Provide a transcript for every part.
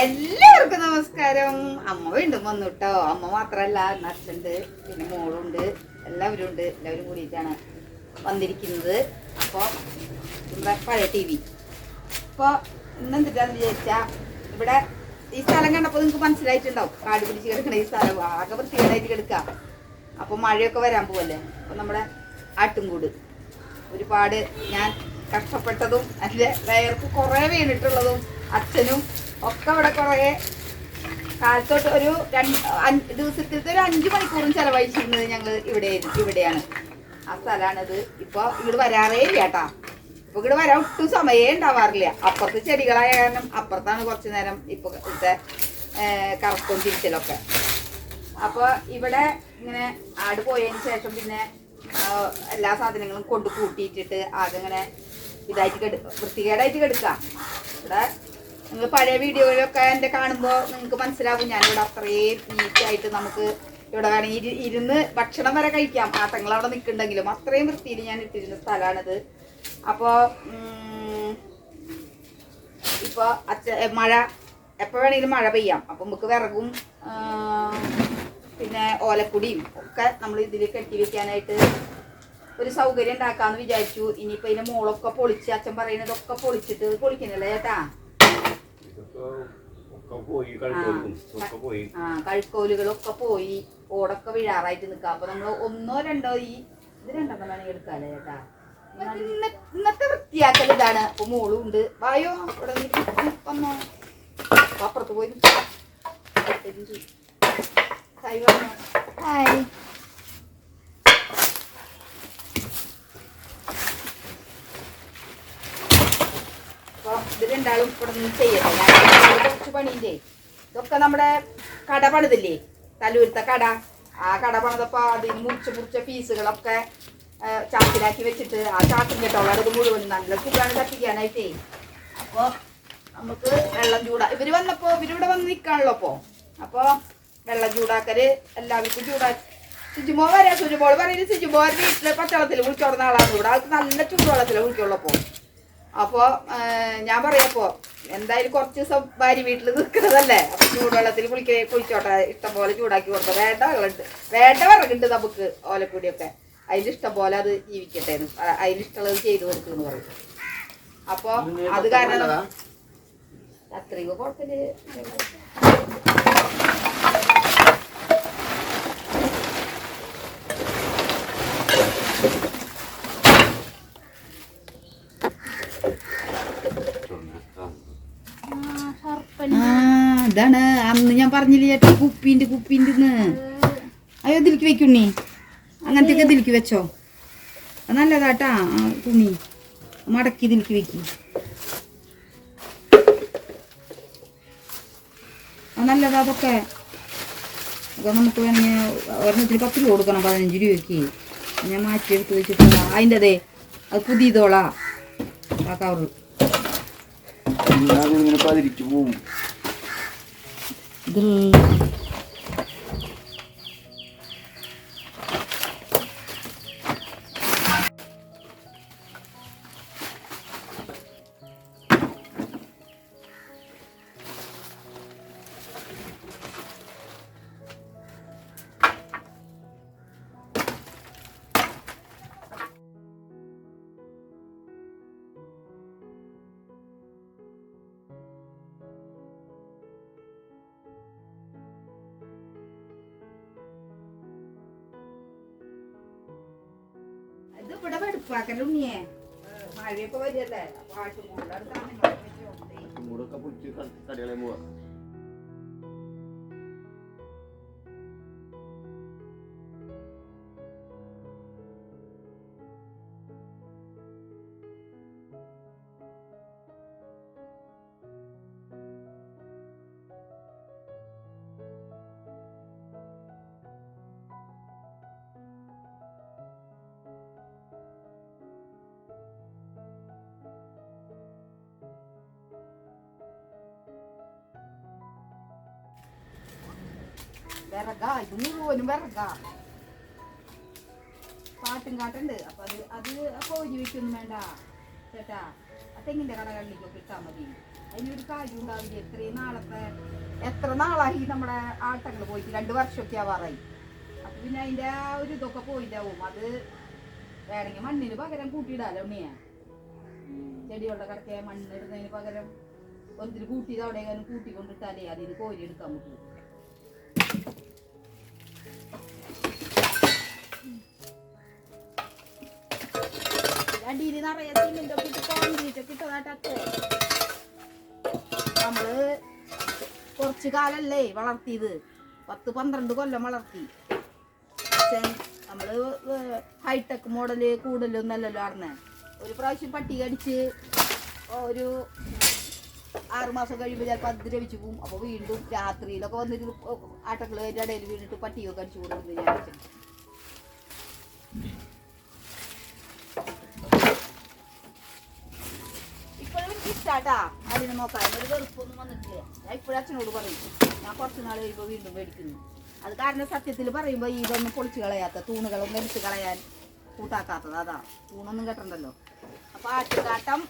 എല്ലാവർക്കും നമസ്കാരം. അമ്മ വീണ്ടും വന്നു കേട്ടോ അമ്മ മാത്രല്ല ഇന്ന് അച്ഛണ്ട് പിന്നെ മോളുണ്ട് എല്ലാവരും ഉണ്ട്. എല്ലാവരും കൂടിയിട്ടാണ് വന്നിരിക്കുന്നത്. അപ്പോൾ നമ്മുടെ പഴയ ടി വി അപ്പോൾ ഇന്നെന്തിട്ടാന്ന് വിചാരിച്ചാൽ വിചാരിച്ചാ ഇവിടെ ഈ സ്ഥലം കണ്ടപ്പോൾ നിങ്ങൾക്ക് മനസ്സിലായിട്ടുണ്ടാവും. കാട് പിടിച്ച് കിടക്കണ ഈ സ്ഥലം. ആകെ വൃത്തികേടായിട്ട് കിടക്കാം. അപ്പോൾ മഴയൊക്കെ വരാൻ പോവല്ലേ? അപ്പോൾ നമ്മുടെ ആട്ടുംകൂട്. ഒരുപാട് ഞാൻ കഷ്ടപ്പെട്ടതും അതിന്റെ വയർക്ക് കുറേ വീണിട്ടുള്ളതും അച്ഛനും ഒക്കെ ഇവിടെ കുറേ കാലത്തോട്ട് ഒരു രണ്ട് ദിവസത്തിലത്തെ ഒരു അഞ്ച് മണിക്കൂറും ചെലവഴിച്ചിരുന്നത് ഞങ്ങൾ ഇവിടെ ഇവിടെയാണ്. ആ സ്ഥലമാണിത് ഇപ്പോൾ ഇവിടെ വരാറേ ഇല്ല കേട്ടാ. ഇപ്പൊ ഇവിടെ വരാൻ ഒട്ടും സമയമേ ഉണ്ടാവാറില്ല. അപ്പുറത്ത് ചെടികളായ കാരണം അപ്പുറത്താണ് കുറച്ച് നേരം ഇപ്പൊ ഇവിടുത്തെ കറക്കും തിരിച്ചലൊക്കെ. അപ്പൊ ഇവിടെ ഇങ്ങനെ ആട് പോയതിന് ശേഷം പിന്നെ എല്ലാ സാധനങ്ങളും കൊണ്ട് കൂട്ടിയിട്ടിട്ട് ആകെ ഇങ്ങനെ ഇതായിട്ട് കെടു വൃത്തികേടായിട്ട് കെടുക്കാം. ഇവിടെ നിങ്ങൾ പഴയ വീഡിയോയിലൊക്കെ എന്റെ കാണുമ്പോൾ നിങ്ങൾക്ക് മനസ്സിലാവും ഞാനിവിടെ അത്രയും നീറ്റായിട്ട് നമുക്ക് ഇവിടെ വേണമെങ്കിൽ ഇരു ഇരുന്ന് ഭക്ഷണം വരെ കഴിക്കാം. ആട്ടങ്ങൾ അവിടെ നിൽക്കുന്നുണ്ടെങ്കിലും അത്രയും വൃത്തിയിൽ ഞാൻ ഇട്ടിരുന്ന സ്ഥലമാണിത്. അപ്പോൾ ഇപ്പോൾ അച്ഛ മഴ എപ്പോൾ വേണമെങ്കിലും മഴ പെയ്യാം. അപ്പം നമുക്ക് വിറകും പിന്നെ ഓലക്കുടിയും ഒക്കെ നമ്മൾ ഇതിൽ കെട്ടി വെക്കാനായിട്ട് ഒരു സൗകര്യം ഉണ്ടാക്കാമെന്ന് വിചാരിച്ചു. ഇനിയിപ്പോൾ ഇതിന്റെ മോളൊക്കെ പൊളിച്ച് അച്ഛൻ പറയുന്നതൊക്കെ പൊളിച്ചിട്ട് പൊളിക്കുന്നില്ല ചേട്ടാ ഇതൊക്കെ ഒക്കെ പോയി കളിക്കും ഒക്കെ പോയി ആ കഴുക്കോലുകളൊക്കെ പോയി ഓടൊക്കെ വീഴാറായിട്ട് നിൽക്കാം അപ്പൊ നമ്മൾ ഒന്നോ രണ്ടോ ഈ ഇത് രണ്ടെണ്ണം വേണമെങ്കിൽ എടുക്കാല്ലേ ചേട്ടാ? ഇന്ന- ഇന്നത്തെ വൃത്തിയാക്കൽ ഇതാണ്. അപ്പൊ മോളും ഉണ്ട്. വായോ ഇവിടെ വന്നോ. അപ്പൊ അപ്പുറത്ത് പോയി. ഹായ് വന്നോ ഹായ് അപ്പൊ ഇത് രണ്ടാളും ഇവിടെ ചെയ്യട്ടെ. ഞാൻ കുറച്ച് പണിയില്ലേ? ഇതൊക്കെ നമ്മുടെ കട പണിതില്ലേ തലൂരത്തെ കട. ആ കട പണിതപ്പോൾ അത് മുറിച്ച് മുറിച്ച പീസുകളൊക്കെ ചാക്കിലാക്കി വെച്ചിട്ട് ആ ചാക്കിന്റെ ടോളറത് മുഴുവൻ നല്ല സുഖമാണ് കത്തിക്കാനായിട്ടേ. അപ്പോൾ നമുക്ക് വെള്ളം ചൂടാ. ഇവർ വന്നപ്പോൾ ഇവരിവിടെ വന്ന് നിൽക്കാണല്ലോ അപ്പോൾ അപ്പോൾ വെള്ളം ചൂടാക്കൽ എല്ലാവർക്കും ചൂടാ. സുജുമോ വരാം. സുജുമോൾ പറയുന്നത് സുജുമോ വീട്ടിലെ പച്ചവെള്ളത്തിൽ കുളിച്ചോടുന്ന ആളാണ്. ഇവിടെ ആൾക്ക് നല്ല കുളിക്കുള്ളപ്പോൾ അപ്പോൾ അപ്പോ. ഞാൻ എന്തായാലും കുറച്ച് ദിവസം ഭാര്യ വീട്ടിൽ നിൽക്കുന്നതല്ലേ? അപ്പൊ ചൂടുവെള്ളത്തിൽ കുളിക്ക കുളിച്ചോട്ടെ. ഇഷ്ടം പോലെ ചൂടാക്കി കൊടുക്കാം വേണ്ട വിളണ്ട് വേണ്ട വിറകുണ്ട് നമുക്ക് ഓലക്കൂടിയൊക്കെ. അതിലിഷ്ടം പോലെ അത് ജീവിക്കട്ടെ എന്ന്. ഇഷ്ടമുള്ളത് അതിലിഷ്ടമുള്ളത് ചെയ്തു കൊടുക്കുമെന്ന് പറയും. അപ്പൊ അത് കാരണം അത്രയും കുഴപ്പമില്ല. ഇതാണ് അന്ന് ഞാൻ പറഞ്ഞില്ലേ ചേട്ടാ കുപ്പിന്റെ കുപ്പിന്റെ അയ്യോ ഇതിലേക്ക് വെക്കുണ്ണി അങ്ങനത്തെ ഒക്കെ ഇതിലേക്ക് വെച്ചോ. അത് നല്ലതാട്ടാ തുണി. മടക്കി ഇതിലേക്ക് വെക്കി. നല്ലതാ അതൊക്കെ. നമുക്ക് വേണമെങ്കിൽ ഒരെണ്ണത്തിന് പത്ത് രൂപ കൊടുക്കണം പതിനഞ്ച് രൂപയ്ക്ക്. ഞാൻ മാറ്റി എടുത്ത് വെച്ചിട്ട് അതിന്റെ അതെ അത് പുതിയതോളാ. കവറ്. ഇങ്ങനെ Drill. ഇവിടെ വെടുപ്പാക്കലുണ്ണിയേ മഴയൊക്കെ വരില്ലേ അപ്പൊ പൊളിച്ച് കടകളെ പോവാ. വിറകാ ഇത് പോലും വിറകാ. പാട്ടും കാട്ടുണ്ട്. അപ്പൊ അത് അത് കോരി വെക്കൊന്നും വേണ്ട ചേട്ടാ. ആ തെങ്ങിന്റെ കടകളിലേക്കൊക്കെ ഇട്ടാ മതി. അതിനൊരു കാര്യം ഉണ്ടാവില്ല? എത്രയും നാളത്തെ എത്ര നാളായി നമ്മുടെ ആട്ടങ്ങൾ പോയിട്ട്? രണ്ട് വർഷമൊക്കെ ആവാറായി. അപ്പൊ പിന്നെ അതിന്റെ ആ ഒരു ഇതൊക്കെ പോയിട്ടാവും അത് വേണമെങ്കിൽ മണ്ണിന് പകരം കൂട്ടിയിടാലോ ഉണ്ണിയെ? ചെടികളുടെ കിടക്കെ മണ്ണിടുന്നതിന് പകരം ഒന്നിന് കൂട്ടി അവിടെ കൂട്ടിക്കൊണ്ടിട്ടാലേ അതിന് കോരി എടുക്കാൻ പറ്റും. അടിയിൽ നമ്മൾ കുറച്ച് കാലല്ലേ വളർത്തിയത്. പത്ത് പന്ത്രണ്ട് കൊല്ലം വളർത്തി. നമ്മൾ ഹൈടെക് മോഡൽ കൂടുതലൊന്നല്ലല്ലോ അറിഞ്ഞ ഒരു പ്രാവശ്യം പട്ടി കടിച്ച് ഒരു ആറുമാസം കഴിയുമ്പോൾ ചിലപ്പോൾ അത് ദ്രവിച്ചു പോകും അപ്പോൾ വീണ്ടും രാത്രിയിലൊക്കെ വന്നിട്ട് ആട്ടക്കൾ അതിന്റെ ഇടയിൽ വീണിട്ട് പട്ടിയൊക്കെ അടിച്ചു കൊടുക്കുന്നത് ഞാൻ. ഇപ്പോഴും ഇഷ്ടാട്ടാ. അതിനെ നോക്കാൻ. ഒരു വെറുപ്പൊന്നും വന്നിട്ടില്ല. ഞാൻ ഇപ്പോഴും അച്ഛനോട് പറയും ഞാൻ കുറച്ച് നാൾ കഴിയുമ്പോൾ വീണ്ടും മേടിക്കുന്നു. അത് കാരണം സത്യത്തിൽ പറയുമ്പോൾ ഇതൊന്നും പൊളിച്ച് കളയാത്ത തൂണുകളൊന്നും എടുത്ത് കളയാൻ കൂട്ടാക്കാത്തത് അതാ തൂണൊന്നും കെട്ടണ്ടല്ലോ. അപ്പൊ ആട്ടുകാട്ടം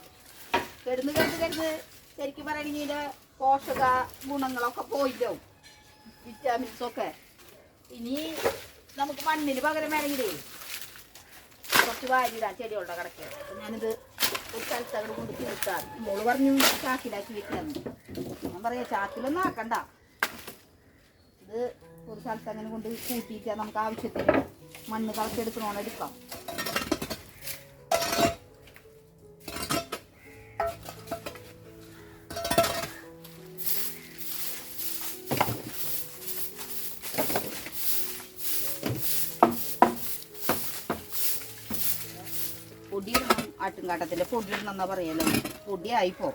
കെടുന്ന് കെടുന്ന് കെടുന്ന് ശരിക്കും പറയണെങ്കിൽ പോഷക ഗുണങ്ങളൊക്കെ പോയില്ലോ. വിറ്റാമിൻസൊക്കെ ഇനി നമുക്ക് മണ്ണിന് പകരം വേണമെങ്കിലേ കുറച്ച് വാരിയിടാം ചെടികളുടെ കിടക്ക ഞാനിത് ഒരു സ്ഥലത്ത് അവിടെ കൊണ്ട് തീർത്താൽ. മോൾ പറഞ്ഞു ചാക്കിലാക്കി വെക്കാന്ന്. ഞാൻ പറയാം ചാക്കിലൊന്നും ആക്കണ്ട. ഇത് ഒരു സ്ഥലത്ത് അങ്ങനെ കൊണ്ട് കൂട്ടിയിട്ട് നമുക്ക് ആവശ്യത്തിന് മണ്ണ് കളച്ചെടുക്കണോന്ന് എടുക്കാം പൊടി ആട്ടുംകാട്ടത്തിന്റെ പൊടിയിടണം പൊടി ആയി പൊടിയായിപ്പോ.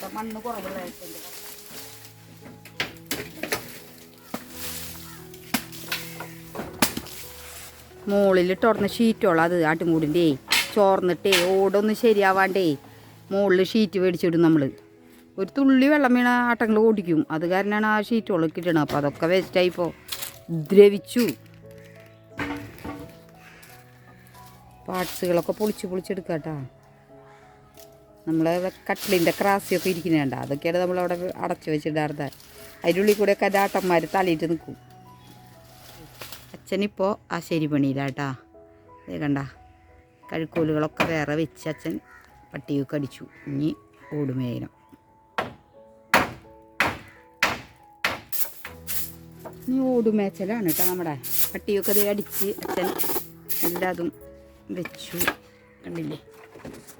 ഇല്ലാത്ത മണ്ണ് കുറവുള്ള ദിവസമുണ്ട്. മുകളിലിട്ട് തുറന്ന ഷീറ്റോളം അത് ആട്ടുംകൂടിന്റെ. ചോർന്നിട്ടേ ഓടൊന്നും ശരിയാവാണ്ടേ. മുകളിൽ ഷീറ്റ് മേടിച്ചിടും നമ്മൾ ഒരു തുള്ളി വെള്ളം വീണ ആട്ടങ്ങൾ ഓടിക്കും. അത് കാരണമാണ് ആ ഷീറ്റോളം കിട്ടണം അപ്പോൾ അതൊക്കെ വേസ്റ്റായിപ്പോൾ ദ്രവിച്ചു. പാർട്സുകളൊക്കെ പൊളിച്ച് പൊളിച്ചെടുക്കാട്ടാ നമ്മളെ കട്ടിലിന്റെ ക്രാസിയൊക്കെ ഇരിക്കുന്നുണ്ട്. അതൊക്കെയാണ് നമ്മളവിടെ അടച്ചു വെച്ചിടാറുണ്ട്. അതിന്റെ ഉള്ളിൽ ഒക്കെ ദാട്ടന്മാർ തലയിട്ട് നിൽക്കും. അച്ഛനിപ്പോൾ ആ ശരി പണിയിലാട്ടാ അതേ കണ്ട. കഴുക്കോലുകളൊക്കെ വേറെ വെച്ച് അച്ഛൻ പട്ടിയൊക്കെ അടിച്ചു. ഇനി ഓടുമേനം ഇനി ഓടുമേച്ചലാണ് കേട്ടോ നമ്മുടെ. പട്ടിയൊക്കെ അടിച്ച് അച്ഛൻ എല്ലാതും വെച്ചു. കണ്ടില്ലേ?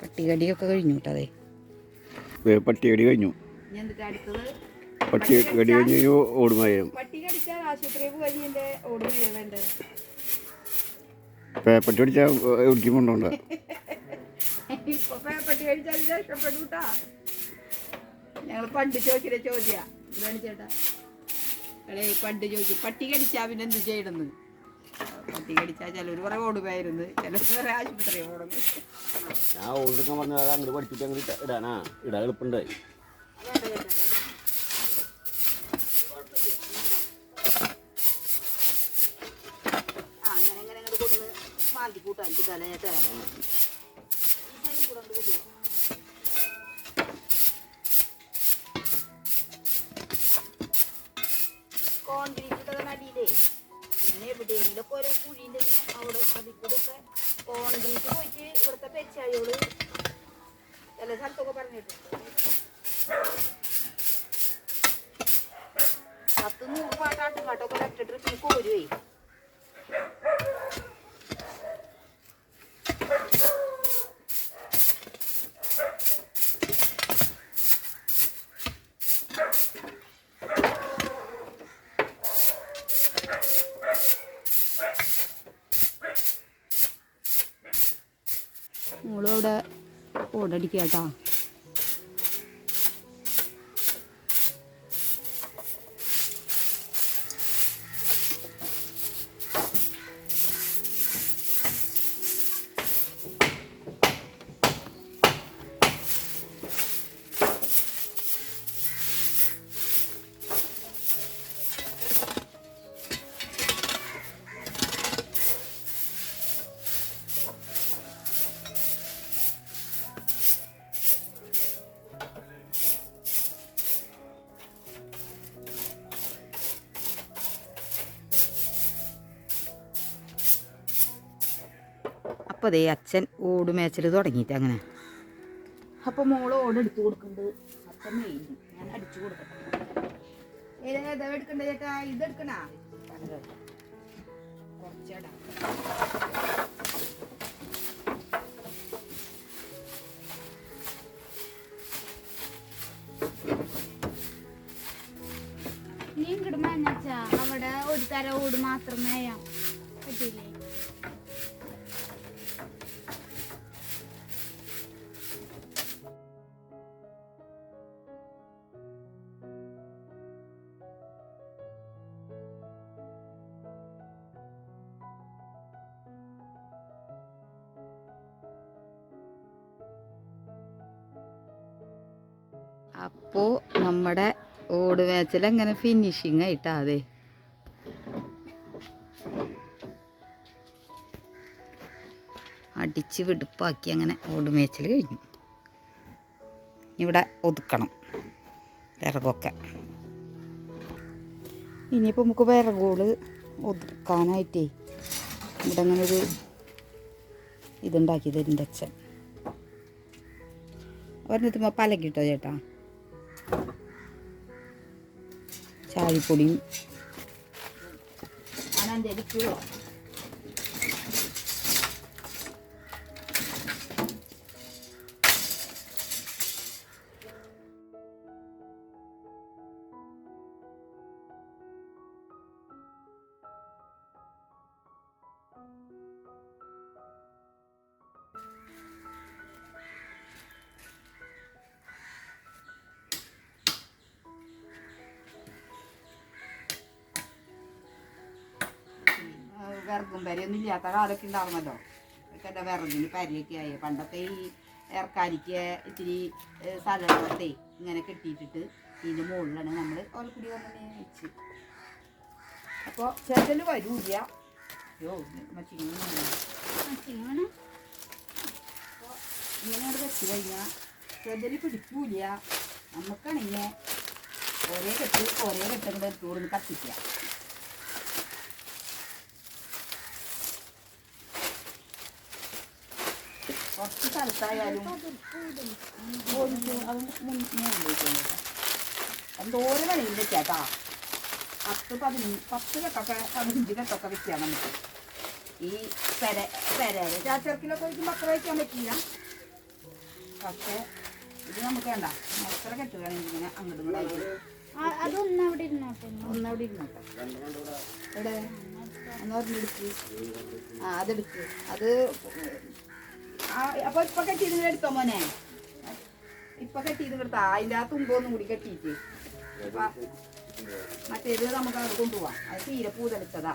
പട്ടികടിയൊക്കെ കഴിഞ്ഞു കേട്ടോ അതെ. പട്ടികടി കഴിഞ്ഞു. പട്ടികടി കഴിഞ്ഞു ഓടുമായും പേപ്പട്ടി കടിച്ചാൽ പേപ്പട്ടി എവിടേക്കും ഞങ്ങൾ പണ്ട് ചോദിക്കുന്ന ചോദ്യ. ചേട്ടാ. പണ്ട് പട്ടി പിന്നെ എന്ത് ചെയ്യണമെന്ന്? പട്ടി കടിച്ചാൽ ചിലർ പറയും ഓടുമായിരുന്നു ചിലർ പറയും ആശുപത്രി ഓടുന്നു. ഞാൻ ഓടുക്കാൻ പറഞ്ഞത് അങ്ങോട്ട് പഠിച്ചിട്ട് അങ്ങോട്ട് ഇടാനാ. ഇടാൻ എളുപ്പമുണ്ട് ആ അങ്ങനെ അങ്ങനെ അങ്ങോട്ട് കൊന്ന് മാന്തി കൂട്ടാൻ ചേട്ടാ ഇവിടെ ഓടടിക്കുക കേട്ടോ. അപ്പോൾ അതേ അച്ഛൻ ഓട് മേച്ചൽ തുടങ്ങിയിട്ട് അങ്ങനെ. അപ്പോൾ മോൾ ഓട് എടുത്തു കൊടുക്കുന്നുണ്ട് അച്ഛൻ ഞാൻ അടിച്ചു കൊടുക്കട്ടെ. ചേട്ടാ? ഇത് എടുക്കണ? കുറച്ചേടാ. നീ ഇങ്ങോട്ട് അവിടെ ഒരു തരം ഓട് മാത്രമേ പറ്റില്ലേ അപ്പോൾ നമ്മുടെ ഓട് മേച്ചൽ അങ്ങനെ ഫിനിഷിങ് ആയിട്ടാ അതെ. അടിച്ച് വെടുപ്പാക്കി അങ്ങനെ ഓട് മേച്ചൽ കഴിഞ്ഞു. ഇവിടെ ഒതുക്കണം വിറകൊക്കെ. ഇനിയിപ്പോൾ നമുക്ക് വിറകുകൾ ഒതുക്കാനായിട്ടേ ഇവിടെ അങ്ങനെ ഒരു ഇതുണ്ടാക്കി തരുന്നുണ്ട് അച്ഛൻ. ഒരെണ്ണത്തുമ്പോൾ പലകിട്ടോ ചേട്ടാ? ചായപ്പൊടിയും വിറകും പെരയൊന്നും ഇല്ലാത്ത കാലൊക്കെ ഒക്കെ എന്റെ വിറകിന് പെരയൊക്കെ ആയി. പണ്ടത്തെ ഈ ഇറക്കാരിക്ക ഇത്തിരി സ്ഥലത്തെ ഇങ്ങനെ കെട്ടിയിട്ടിട്ട് ഇതിന്റെ മുകളിലാണ് നമ്മൾ ഓലക്കുടി വന്നെ വെച്ച്. അപ്പോൾ ചേട്ടൽ വരൂല്ല. അയ്യോ മച്ചിങ്ങനെ അപ്പോൾ ഇങ്ങനെ അവിടെ വെച്ച് കഴിഞ്ഞാൽ ചേട്ടൽ പിടിക്കൂല നമുക്കാണെങ്കിൽ ഒരേ കെട്ട് ഒരേ കെട്ടും കൂടെ എടുത്തുകൊണ്ട് കത്തിക്കുക. കുറച്ച് സ്ഥലത്തായാലും എന്തോരം വെളിയിൽ വെക്കാട്ടാ പത്ത് പതിനഞ്ച് പത്ത് കെട്ടൊക്കെ പതിനഞ്ച് കെട്ടൊക്കെ വെക്കാം നമുക്ക് ഈ പെര പെരയിൽ ചാച്ചർക്കിലൊക്കെ വയ്ക്കുമ്പോൾ അത്ര വയ്ക്കാൻ പറ്റില്ല. പക്ഷേ ഇത് നമുക്ക് വേണ്ട. എത്ര കെട്ടുകയാണെങ്കിൽ ഇങ്ങനെ അങ്ങോട്ട് ഇങ്ങോട്ടായിട്ട് ആ- അതൊന്നും അവിടെ ഇരുന്നോട്ടെ ഒന്നവിടെ ഇരുന്നോട്ടെ. എവിടെ? ആ അതെടുക്ക്. അത് ആ ഇപ്പൊ കെട്ടിയത് ഇങ്ങനെ എടുത്തോ മോനെ? ഇപ്പൊ കെട്ടിയത് എടുത്താ? അതിന്റെ ആ തുമ്പൊന്നും കൂടി കെട്ടിയിട്ട്. അപ്പൊ മറ്റേത് നമുക്ക് അവിടെ കൊണ്ടുപോവാം. അത് തീരെ പൂതെടുത്തതാ.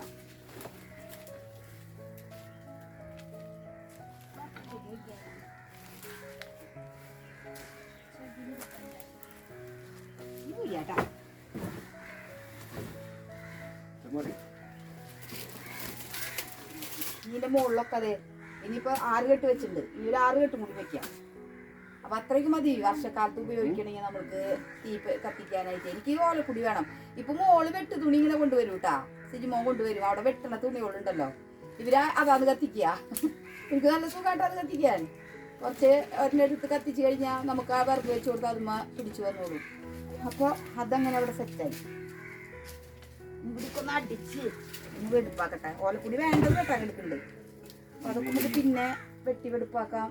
ഇല്ലാട്ടാ ഇതിന്റെ മുകളിലൊക്കെ അതെ ഇനിയിപ്പോ ആറ് കെട്ട് വെച്ചിട്ടുണ്ട്. ഇനി ഒരു ആറ് കെട്ടും കൂടി വെക്കാം. അപ്പൊ അത്രയ്ക്ക് മതി. വർഷക്കാലത്ത് ഉപയോഗിക്കണമെങ്കിൽ നമുക്ക് തീ കത്തിക്കാനായിട്ട്. എനിക്ക് ഓല ഓലക്കുടി വേണം. ഇപ്പൊ മോൾ വെട്ട് തുണി ഇങ്ങനെ കൊണ്ടുവരും കേട്ടാ സിജിമോൻ കൊണ്ടുവരും. അവിടെ വെട്ടണ തുണികളുണ്ടല്ലോ. ഇവർ അതാണ് കത്തിക്കുക എനിക്ക് നല്ല സുഖമായിട്ട് അത് കത്തിക്കാൻ. കുറച്ച് ഒരിനടുത്ത് കത്തിച്ചു കഴിഞ്ഞാൽ നമുക്ക് ആ വിറക് വെച്ച് കൊടുത്താൽ അതുമ്മ പിടിച്ചു വന്നോളൂ. അപ്പോൾ അതങ്ങനെ അവിടെ സെറ്റായി ഇവിടേക്കൊന്ന് അടിച്ച്. എടുപ്പാക്കട്ടെ. വെടുപ്പാക്കട്ടെ ഓലക്കുടി വേണ്ടത് കേട്ടാ എടുക്കുന്നുണ്ട് അപ്പൊ അതൊക്കെ പിന്നെ വെട്ടി വെടുപ്പാക്കാം.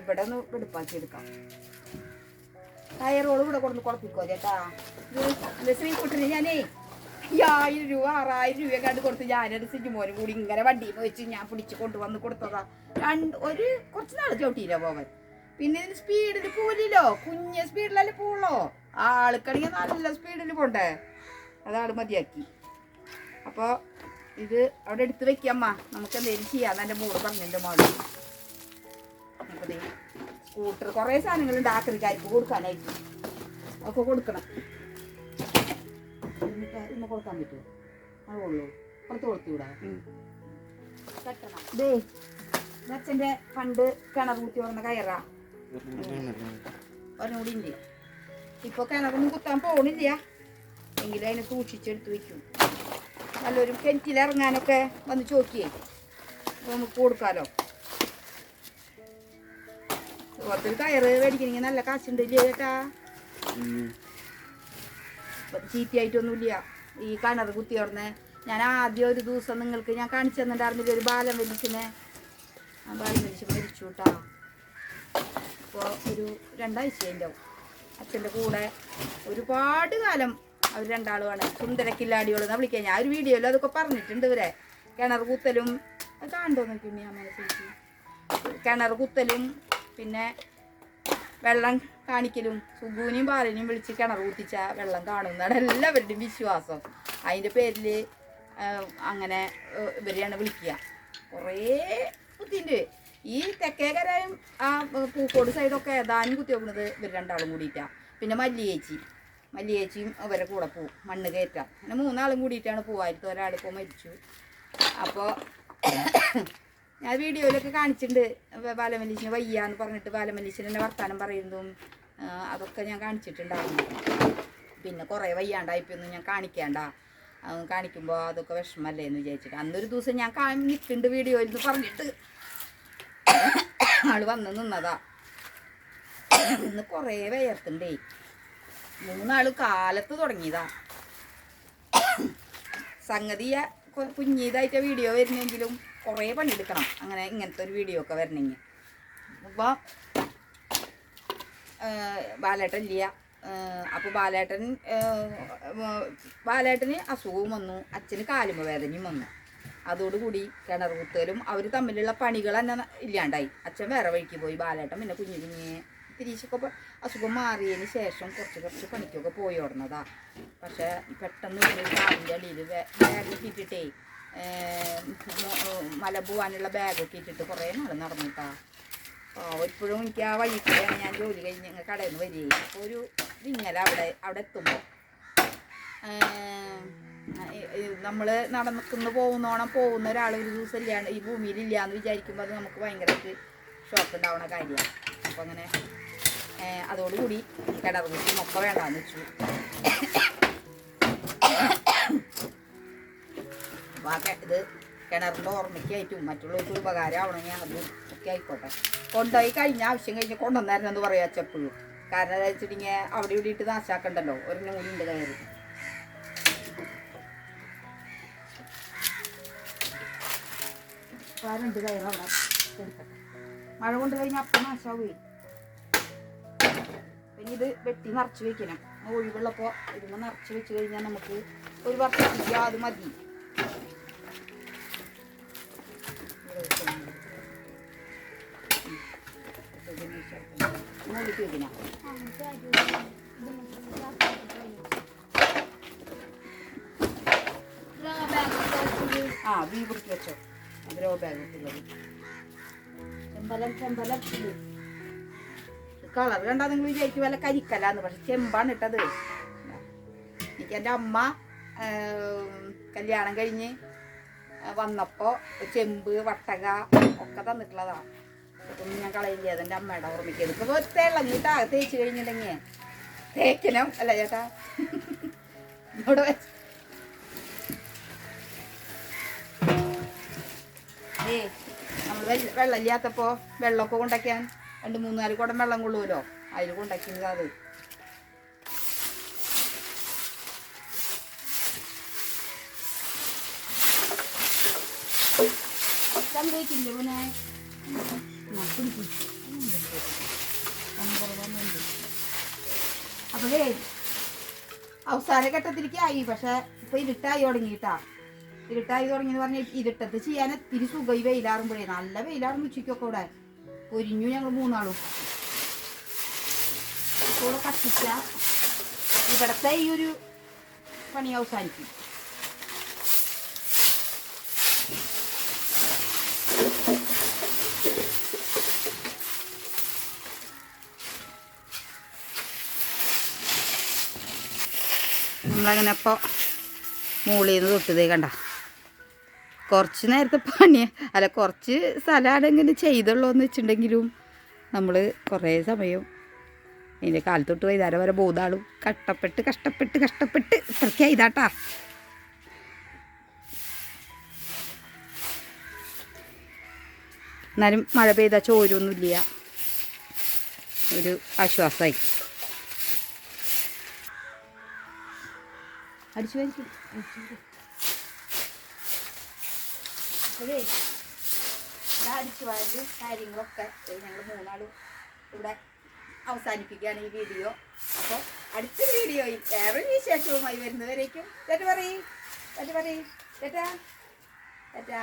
ഇവിടെ ഒന്ന് വെടുപ്പാക്കി എടുക്കാം. ടയറോൾ ഇവിടെ കൊടുന്ന് കുളപ്പിക്കോ ചേട്ടാ. ഇത് ശ്രീകുട്ടിന് ഞാനേ ഈ ആയിരം രൂപ ആറായിരം രൂപ കണ്ട് കൊടുത്ത് ഞാനൊരു സിജുമോനും കൂടി ഇങ്ങനെ വണ്ടി വെച്ച് ഞാൻ പിടിച്ച് കൊണ്ടുവന്ന് കൊടുത്തതാ. രണ്ട് ഒരു കുറച്ച് നാൾ ചവിട്ടിയില്ല പോവൻ പിന്നെ ഇതിന് സ്പീഡിൽ പോലില്ലോ കുഞ്ഞ സ്പീഡിലല്ലേ പോവുള്ളോ? ആൾക്കാണെങ്കിൽ നല്ല സ്പീഡിൽ പോണ്ടേ? അതാണ് മതിയാക്കി. അപ്പോൾ ഇത് അവിടെ എടുത്ത് വെക്കമ്മ നമുക്ക് എന്തെങ്കിലും ചെയ്യാം? എന്റെ മോൾ പറഞ്ഞിട്ടുണ്ട് മോൾ. അപ്പോൾ സ്കൂട്ടർ കുറേ സാധനങ്ങളുണ്ട്. ആക്രിക്കാർക്ക് കൊടുക്കാനായിട്ട്. ഒക്കെ കൊടുക്കണം. ഇന്ന് കൊടുക്കാൻ പറ്റുമോ? പുറത്ത് കൊടുത്തു വിടാം കെട്ടണം. ദേ അച്ഛന്റെ പണ്ട് കിണർ കുത്തി വന്ന കയറാ. ഒരെണ്ണൂടി ഉണ്ട് ഇപ്പൊ കിണറൊന്നും കുത്താൻ പോണില്ല. എങ്കിലും അതിനെ സൂക്ഷിച്ചെടുത്ത് വെക്കും. നല്ലൊരു കിണറ്റിലിറങ്ങാനൊക്കെ വന്ന് ചോക്കിയേ. നമുക്ക് കൊടുക്കാലോ. ഇതുപോലത്തെ കയറ് മേടിക്കണമെങ്കിൽ നല്ല കാശുണ്ട് ചേട്ടാ? ചീറ്റിയായിട്ടൊന്നുമില്ല ഈ കിണർ കുത്തി ഉടനെ ഞാൻ ആദ്യം ഒരു ദിവസം നിങ്ങൾക്ക് ഞാൻ കാണിച്ചു തന്നിട്ടുണ്ടായിരുന്നില്ല ഒരു ബാലം വലിച്ചിനെ ആ ബാലം വലിച്ച് മരിച്ചു കേട്ടാ അപ്പോൾ ഒരു രണ്ടാഴ്ച ഉണ്ടാവും. അച്ഛന്റെ കൂടെ ഒരുപാട് കാലം അവർ രണ്ടാളുമാണ്. സുന്ദരക്കില്ലാടികൾ എന്നാ വിളിക്കുക ഞാൻ ഒരു വീഡിയോയിൽ അതൊക്കെ പറഞ്ഞിട്ടുണ്ട് ഇവരെ. കിണർ കുത്തലും അത് കാണണ്ടോ നോക്കി ഞാൻ ചേച്ചി? കിണർ കുത്തലും പിന്നെ വെള്ളം കാണിക്കലും സുഗുവിനെയും ബാലനെയും വിളിച്ച് കിണർ കുത്തിച്ച വെള്ളം കാണുന്നതാണ് എല്ലാവരുടെയും വിശ്വാസം. അതിന്റെ പേരിൽ അങ്ങനെ ഇവരെയാണ് വിളിക്കുക. കുറേ കുത്തിന്റെ ഈ തെക്കേക്കരയും ആ പൂക്കോട് സൈഡൊക്കെ ഏതാനും കുത്തി വെക്കുന്നത് ഇവർ രണ്ടാളും കൂടിയിട്ടാണ് പിന്നെ മല്ലിയേച്ചി. മല്ലിയേച്ചിയും അവരെ കൂടെ പോവും. മണ്ണ് കയറ്റാം അങ്ങനെ മൂന്നാളും കൂടിയിട്ടാണ് പോവായിരുന്നത് ഒരാളിപ്പോൾ മരിച്ചു. അപ്പോൾ ഞാൻ വീഡിയോയിലൊക്കെ കാണിച്ചിട്ടുണ്ട്. ബാലമല്ലീശിനെ വയ്യാന്ന് പറഞ്ഞിട്ട് ബാലമല്ലീശിനെ വർത്താനം പറയുന്നതും അതൊക്കെ ഞാൻ കാണിച്ചിട്ടുണ്ടായിരുന്നു. പിന്നെ കുറേ വയ്യാണ്ടായിപ്പോയൊന്നും ഞാൻ കാണിക്കേണ്ട. കാണിക്കുമ്പോൾ അതൊക്കെ വിഷമല്ലേ എന്ന് വിചാരിച്ചിട്ട്. അന്നൊരു ദിവസം ഞാൻ കാണിക്കുന്നുണ്ട് വീഡിയോയിൽ നിന്ന് പറഞ്ഞിട്ട് ആൾ വന്ന് നിന്നതാ. ഇന്ന് കുറേ വിയർത്തുണ്ടേ. മൂന്നാൾ കാലത്ത് തുടങ്ങിയതാ. സംഗതി കുഞ്ഞിതായിട്ട് വീഡിയോ വരുന്നെങ്കിലും കുറേ പണിയെടുക്കണം. അങ്ങനെ ഇങ്ങനത്തെ ഒരു വീഡിയോ ഒക്കെ വരണമെങ്കിൽ അപ്പോൾ ബാലേട്ടൻ ഇല്ല. അപ്പോൾ ബാലേട്ടൻ ബാലേട്ടന് അസുഖവും വന്നു. അച്ഛന് കാലുമ വേദനയും വന്നു. അതോടുകൂടി കിണർ കുത്തലും അവർ തമ്മിലുള്ള പണികൾ തന്നെ ഇല്ലാണ്ടായി. അച്ഛൻ വേറെ വഴിക്ക് പോയി. ബാലേട്ടൻ പിന്നെ കുഞ്ഞു കുഞ്ഞ് തിരിച്ചൊക്കെ അസുഖം മാറിയതിന് ശേഷം കുറച്ച് കുറച്ച് പണിക്കൊക്കെ പോയി ഓടുന്നതാ. പക്ഷേ പെട്ടെന്ന് ഒരു കാലിന്റെ അടിയിൽ ബാഗൊക്കെ ഇട്ടിട്ടേ മല പോവാനുള്ള ബാഗൊക്കെ ഇട്ടിട്ട് കുറേ നാൾ നടന്നിട്ടാ. ഇപ്പോഴും എനിക്ക് ആ വഴിക്കാണ് ഞാൻ ജോലി കഴിഞ്ഞ് ഞങ്ങൾ കടയിൽ നിന്ന് വരികയും. അപ്പോൾ ഒരു വിങ്ങല അവിടെ അവിടെ എത്തുമ്പോൾ നമ്മൾ നടക്കുന്നു പോകുന്നോണം പോകുന്ന ഒരാൾ ഒരു ദിവസം ഇല്ലാണ്ട് ഈ ഭൂമിയിൽ ഇല്ല എന്ന് വിചാരിക്കുമ്പോൾ അത് നമുക്ക് ഭയങ്കരമായിട്ട് ഷോക്ക് ഉണ്ടാവുന്ന കാര്യമാണ് അപ്പോൾ അങ്ങനെ അതോടുകൂടി കുത്തി മൊക്ക വേണ്ടാന്ന് വെച്ചു. ഇത് കിണറിന്റെ ഓർമ്മയ്ക്കായിട്ടും മറ്റുള്ളവർക്ക് ഒരു ഉപകാരമാവണമെങ്കിൽ അത് ഒക്കെ ആയിക്കോട്ടെ. കൊണ്ടുപോയി കഴിഞ്ഞ ആവശ്യം കഴിഞ്ഞ് കൊണ്ടുവന്നായിരുന്നു എന്ന് പറയാ ചെപ്പോഴും കാരണം എന്താ വെച്ചിട്ടുണ്ടെങ്കിൽ അവിടെ ഇവിടെ ഇട്ട് നാശാക്കണ്ടല്ലോ. ഒരെണ്ണം കൂടി ഉണ്ട് കയറി. മഴ കൊണ്ട് കഴിഞ്ഞാൽ അപ്പം നാശാവേ പിന്നെ ഇത് വെട്ടി നിറച്ച് വെക്കണം. ഒഴിവുള്ളപ്പോൾ ഇതുമ്പോൾ നിറച്ച് വെച്ച് കഴിഞ്ഞാൽ നമുക്ക് ഒരു വർഷം അത് മതി. ആ വീ പിടിച്ച് വെച്ചോ. ഗ്രോ ബാഗ് ചെമ്പലം ചെമ്പലം. കളർ കണ്ടാ നിങ്ങൾ വിചാരിക്കും വല്ല കരിക്കലാന്ന് പക്ഷെ ചെമ്പാണ് ഇട്ടത്. എനിക്ക് എന്റെ അമ്മ കല്യാണം കഴിഞ്ഞ് വന്നപ്പോൾ ചെമ്പ് വട്ടക ഒക്കെ തന്നിട്ടുള്ളതാ. ഒന്നും ഞാൻ കളയില്ല അതെന്റെ അമ്മയുടെ ഓർമ്മയ്ക്ക്. ഇതിപ്പോൾ തിളങ്ങിട്ടാ തേച്ച് കഴിഞ്ഞിട്ടുണ്ടെങ്കിൽ തേക്കണം അല്ല ചേട്ടാ. ഇവിടെ നമ്മൾ വെള്ളം ഇല്ലാത്തപ്പോൾ വെള്ളമൊക്കെ കൊണ്ടയ്ക്കാൻ രണ്ട് മൂന്ന് നാല് കുടം വെള്ളം കൊള്ളുമല്ലോ അതിൽ കൊണ്ടാക്കിയത് അത്. അപ്പോഴേ അവസാന ഘട്ടത്തിലേക്ക് ആയി പക്ഷെ ഇപ്പൊ ഇരുട്ടായി തുടങ്ങിട്ടാ ഇരുട്ടായി തുടങ്ങിയെന്ന് പറഞ്ഞ ഇരുട്ടത്ത് ചെയ്യാൻ തിരി സുഖം ഈ വെയിലാറുമ്പോഴേ. നല്ല വെയിലാറും ഉച്ചയ്ക്കൊക്കെ ഇവിടെ. പൊരിഞ്ഞു. ഞങ്ങൾ മൂന്നാളും. ഇപ്പോൾ കത്തിച്ച ഇവിടത്തെ ഈ ഒരു പണി അവസാനിക്കും. നമ്മളങ്ങനെ ഇപ്പോൾ മുകളിൽ നിന്ന് തൊട്ടതേ കണ്ട. കുറച്ച് നേരത്തെ പണി അല്ല കുറച്ച് സ്ഥലമാണ് ഇങ്ങനെ ചെയ്തുള്ളൂ എന്ന് വെച്ചിട്ടുണ്ടെങ്കിലും നമ്മൾ കുറേ സമയം അതിന്റെ കാലത്തൊട്ട് വൈകുന്നേരം വരെ ബോധാളും. കഷ്ടപ്പെട്ട് കഷ്ടപ്പെട്ട് കഷ്ടപ്പെട്ട് ഇത്രയ്ക്ക് ഇതാട്ടാ എന്നാലും മഴ പെയ്താൽ ചോരൊന്നുമില്ല. ഒരു ആശ്വാസമായി അടിച്ചു വലിച്ചു അപ്പോഴേ ഇവിടെ അടിച്ചു വാരലും കാര്യങ്ങളൊക്കെ ഞങ്ങൾ മൂന്നാളും ഇവിടെ അവസാനിപ്പിക്കുകയാണ് ഈ വീഡിയോ. അപ്പോൾ അടുത്തൊരു വീഡിയോയിൽ വേറെ വിശേഷവുമായി വരുന്നവരേക്കും ചേട്ടൻ പറയും. ചേട്ടൻ പറയും. ചേട്ടാ. തെറ്റാ